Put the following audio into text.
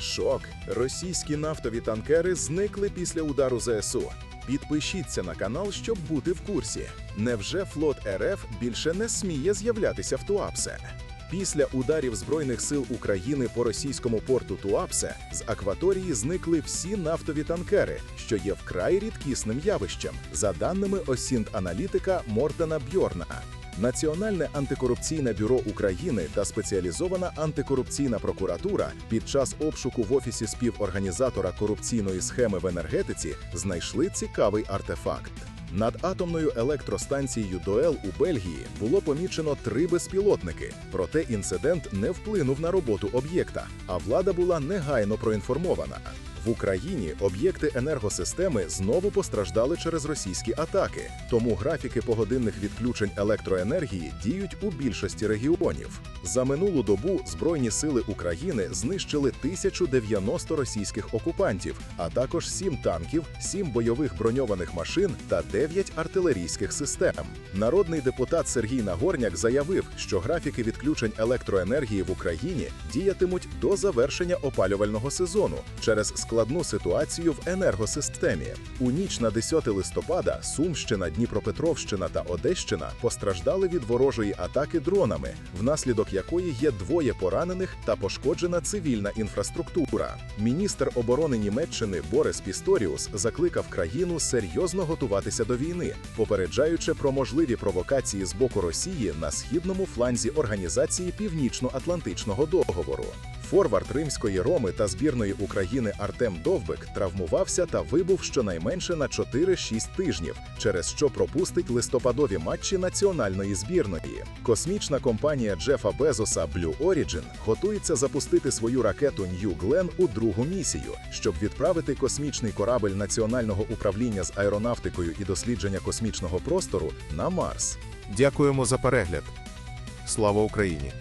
Шок. Російські нафтові танкери зникли після удару ЗСУ. Підпишіться на канал, щоб бути в курсі. Невже флот РФ більше не сміє з'являтися в Туапсе? Після ударів Збройних сил України по російському порту Туапсе з акваторії зникли всі нафтові танкери, що є вкрай рідкісним явищем, за даними осінт-аналітика Мортена Бьорна. Національне антикорупційне бюро України та спеціалізована антикорупційна прокуратура під час обшуку в офісі співорганізатора корупційної схеми в енергетиці знайшли цікавий артефакт. Над атомною електростанцією Доел у Бельгії було помічено три безпілотники. Проте інцидент не вплинув на роботу об'єкта, а влада була негайно проінформована. В Україні об'єкти енергосистеми знову постраждали через російські атаки, тому графіки погодинних відключень електроенергії діють у більшості регіонів. За минулу добу Збройні сили України знищили 1090 російських окупантів, а також 7 танків, 7 бойових броньованих машин та 9 артилерійських систем. Народний депутат Сергій Нагорняк заявив, що графіки відключень електроенергії в Україні діятимуть до завершення опалювального сезону через складну ситуацію в енергосистемі. У ніч на 10 листопада Сумщина, Дніпропетровщина та Одещина постраждали від ворожої атаки дронами, внаслідок якої є двоє поранених та пошкоджена цивільна інфраструктура. Міністр оборони Німеччини Борис Пісторіус закликав країну серйозно готуватися до війни, попереджаючи про можливі провокації з боку Росії на східному фланзі організації Північно-Атлантичного договору. Форвард римської Роми та збірної України Артем Довбик травмувався та вибув щонайменше на 4-6 тижнів, через що пропустить листопадові матчі національної збірної. Космічна компанія Джефа Безоса Blue Origin готується запустити свою ракету New Glenn у другу місію, щоб відправити космічний корабель Національного управління з аеронавтикою і дослідження космічного простору на Марс. Дякуємо за перегляд. Слава Україні!